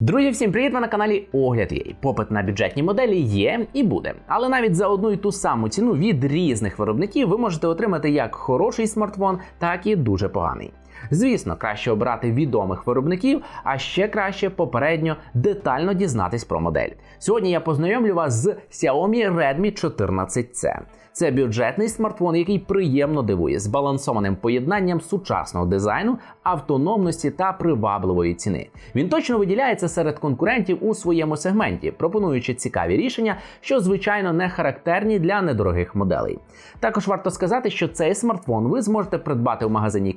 Друзі, всім привіт! Ви на каналі Огляд є. Попит на бюджетні моделі є і буде. Але навіть за одну і ту саму ціну від різних виробників ви можете отримати як хороший смартфон, так і дуже поганий. Звісно, краще обрати відомих виробників, а ще краще попередньо детально дізнатись про модель. Сьогодні я познайомлю вас з Xiaomi Redmi 14C. Це бюджетний смартфон, який приємно дивує збалансованим поєднанням сучасного дизайну, автономності та привабливої ціни. Він точно виділяється серед конкурентів у своєму сегменті, пропонуючи цікаві рішення, що звичайно не характерні для недорогих моделей. Також варто сказати, що цей смартфон ви зможете придбати в магазині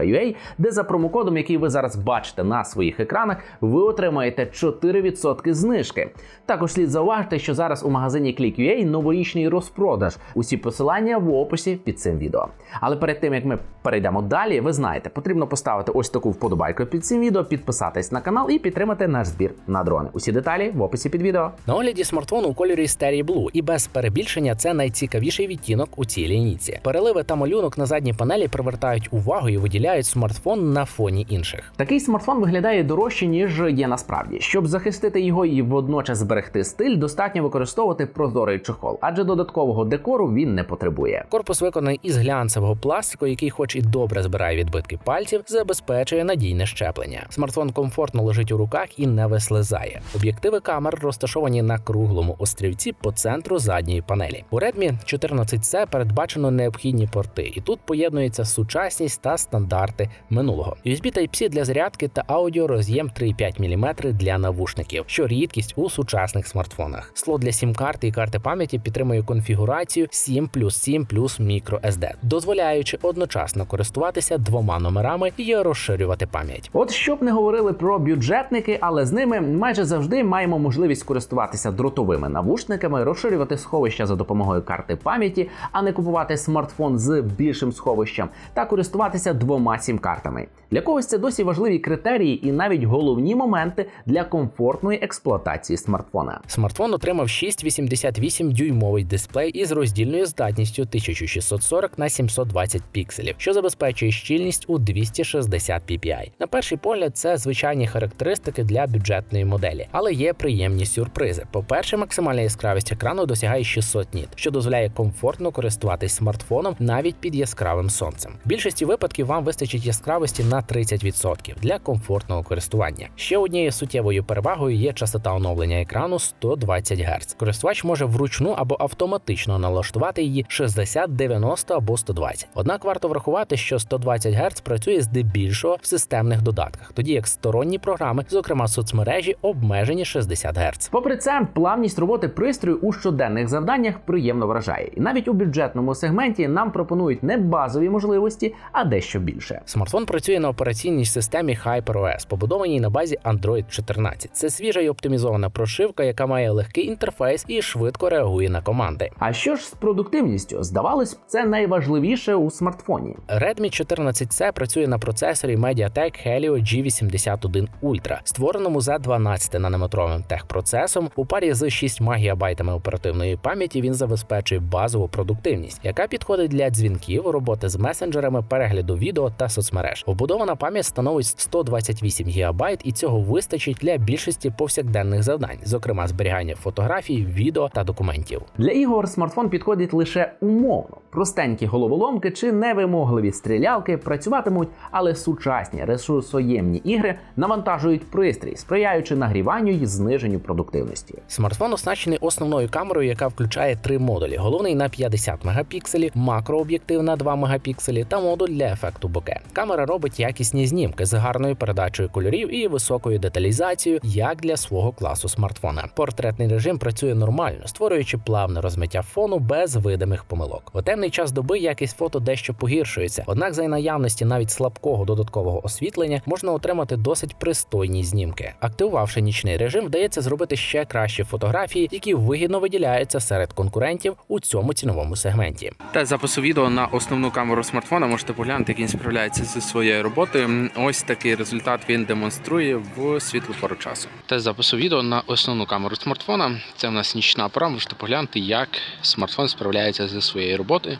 click.ua, де за промокодом, який ви зараз бачите на своїх екранах, ви отримаєте 4% знижки. Також слід зауважити, що зараз у магазині click.ua новорічний розпродаж. Усі посилання в описі під цим відео. Але перед тим як ми перейдемо далі, ви знаєте, потрібно поставити ось таку вподобайку під цим відео, підписатись на канал і підтримати наш збір на дрони. Усі деталі в описі під відео. На огляді смартфон у кольорі Stereo Blue, і без перебільшення це найцікавіший відтінок у цій лінійці. Переливи та малюнок на задній панелі привертають увагу і виділяють смартфон на фоні інших. Такий смартфон виглядає дорожче, ніж є насправді. Щоб захистити його і водночас зберегти стиль, достатньо використовувати прозорий чохол, адже додаткового декору він не потребує. Корпус виконаний із глянцевого пластику, який, хоч і добре збирає відбитки пальців, забезпечує надійне щеплення. Смартфон комфортно лежить у руках і не вислизає. Об'єктиви камер розташовані на круглому острівці по центру задньої панелі. У Redmi 14C передбачено необхідні порти, і тут поєднується сучасність та стандарти минулого. USB Type-C для зарядки та аудіо роз'єм 3,5 мм для навушників, що рідкість у сучасних смартфонах. Слот для сім-карти і карти пам'яті підтримує конфігурацію 7 плюс 7 плюс microSD, дозволяючи одночасно користуватися двома номерами і розширювати пам'ять. От щоб не говорили про бюджетники, але з ними майже завжди маємо можливість користуватися дротовими навушниками, розширювати сховища за допомогою карти пам'яті, а не купувати смартфон з більшим сховищем, та користуватися двома сім-картами. Для когось це досі важливі критерії і навіть головні моменти для комфортної експлуатації смартфона. Смартфон отримав 6,88 дюймовий дисплей із роздільною здатністю 1640 на 720 пікселів, що забезпечує щільність у 260 ppi. На перший погляд, це звичайні характеристики для бюджетної моделі, але є приємні сюрпризи. По-перше, максимальна яскравість екрану досягає 600 ніт, що дозволяє комфортно користуватись смартфоном навіть під яскравим сонцем. В більшості випадків вам вистачить яскравості на 30% для комфортного користування. Ще однією суттєвою перевагою є частота оновлення екрану 120 Гц. Користувач може вручну або автоматично налаштувати її 60, 90 або 120. Однак варто врахувати, що 120 Гц працює здебільшого в системних додатках, тоді як сторонні програми, зокрема соцмережі, обмежені 60 Гц. Попри це, плавність роботи пристрою у щоденних завданнях приємно вражає. І навіть у бюджетному сегменті нам пропонують не базові можливості, а дещо більше. Смартфон працює на операційній системі HyperOS, побудованій на базі Android 14. Це свіжа і оптимізована прошивка, яка має легкий інтерфейс і швидко реагує на команди. А що ж з продуктивністю? Здавалось це найважливіше у смартфоні. Redmi 14C працює на процесорі MediaTek Helio G81 Ultra, створеному за 12-нанометровим техпроцесом. У парі з 6 ГБ оперативної пам'яті він забезпечує базову продуктивність, яка підходить для дзвінків, роботи з месенджерами, перегляду відео та соцмереж. Вбудована пам'ять становить 128 ГБ, і цього вистачить для більшості повсякденних завдань, зокрема зберігання фотографій, відео та документів. Для ігор смартфон підходить лише умовно. Простенькі головоломки чи невимогливі стрілялки працюватимуть, але сучасні ресурсоємні ігри навантажують пристрій, сприяючи нагріванню і зниженню продуктивності. Смартфон оснащений основною камерою, яка включає три модулі: головний на 50 мегапікселів, макрооб'єктив на 2 мегапікселі та модуль для ефекту боке. Камера робить якісні знімки з гарною передачею кольорів і високою деталізацією, як для свого класу смартфона. Портретний режим працює нормально, створюючи плавне розмиття фону без видимих помилок. У темний час доби якість фото дещо погіршується, однак за наявності навіть слабкого додаткового освітлення можна отримати досить пристойні знімки. Активувавши нічний режим, вдається зробити ще кращі фотографії, які вигідно виділяються серед конкурентів у цьому ціновому сегменті. Тест запису відео на основну камеру смартфона можете поглянути, як він справляється зі своєю роботою. Ось такий результат він демонструє в світлу пору часу. Тест запису відео на основну камеру смартфона. Це в нас нічна пора. Можете поглянути, як смартфон справляється зі своєю роботою.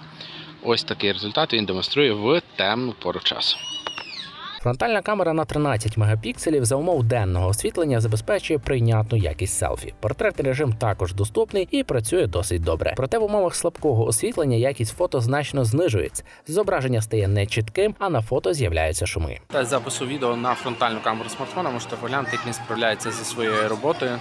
Ось такий результат він демонструє в темну пору часу. Фронтальна камера на 13 мегапікселів за умов денного освітлення забезпечує прийнятну якість селфі. Портретний режим також доступний і працює досить добре. Проте в умовах слабкого освітлення якість фото значно знижується. Зображення стає нечітким, а на фото з'являються шуми. Та запису відео на фронтальну камеру смартфона можете поглянути, як він справляється зі своєю роботою.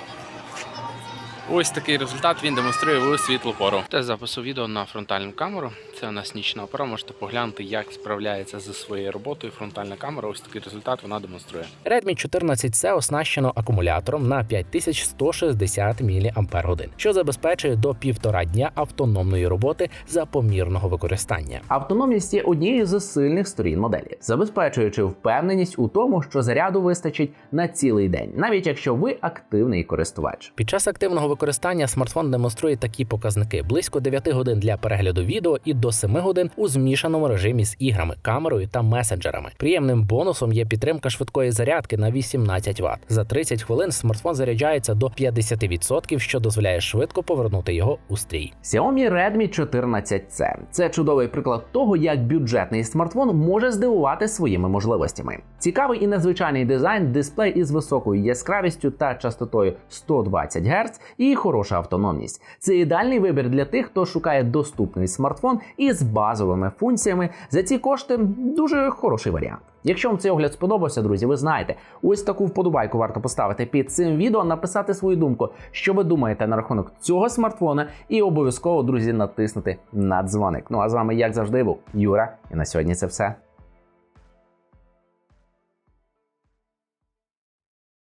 Ось такий результат він демонструє у світлу пору. Тест запису відео на фронтальну камеру. Це у нас нічна опора. Можете поглянути, як справляється зі своєю роботою фронтальна камера. Ось такий результат вона демонструє. Redmi 14C оснащено акумулятором на 5160 мАч, що забезпечує до півтора дня автономної роботи за помірного використання. Автономність є однією з сильних сторін моделі, забезпечуючи впевненість у тому, що заряду вистачить на цілий день, навіть якщо ви активний користувач. Під час активного використання смартфон демонструє такі показники: близько 9 годин для перегляду відео і до 7 годин у змішаному режимі з іграми, камерою та месенджерами. Приємним бонусом є підтримка швидкої зарядки на 18 Вт. За 30 хвилин смартфон заряджається до 50%, що дозволяє швидко повернути його у стрій. Xiaomi Redmi 14C – це чудовий приклад того, як бюджетний смартфон може здивувати своїми можливостями. Цікавий і незвичайний дизайн, дисплей із високою яскравістю та частотою 120 Гц і хороша автономність. Це ідеальний вибір для тих, хто шукає доступний смартфон із базовими функціями. За ці кошти дуже хороший варіант. Якщо вам цей огляд сподобався, друзі, ви знаєте, ось таку вподобайку варто поставити під цим відео, написати свою думку, що ви думаєте на рахунок цього смартфона, і обов'язково, друзі, натиснути на дзвоник. Ну а з вами, як завжди, був Юра, і на сьогодні це все.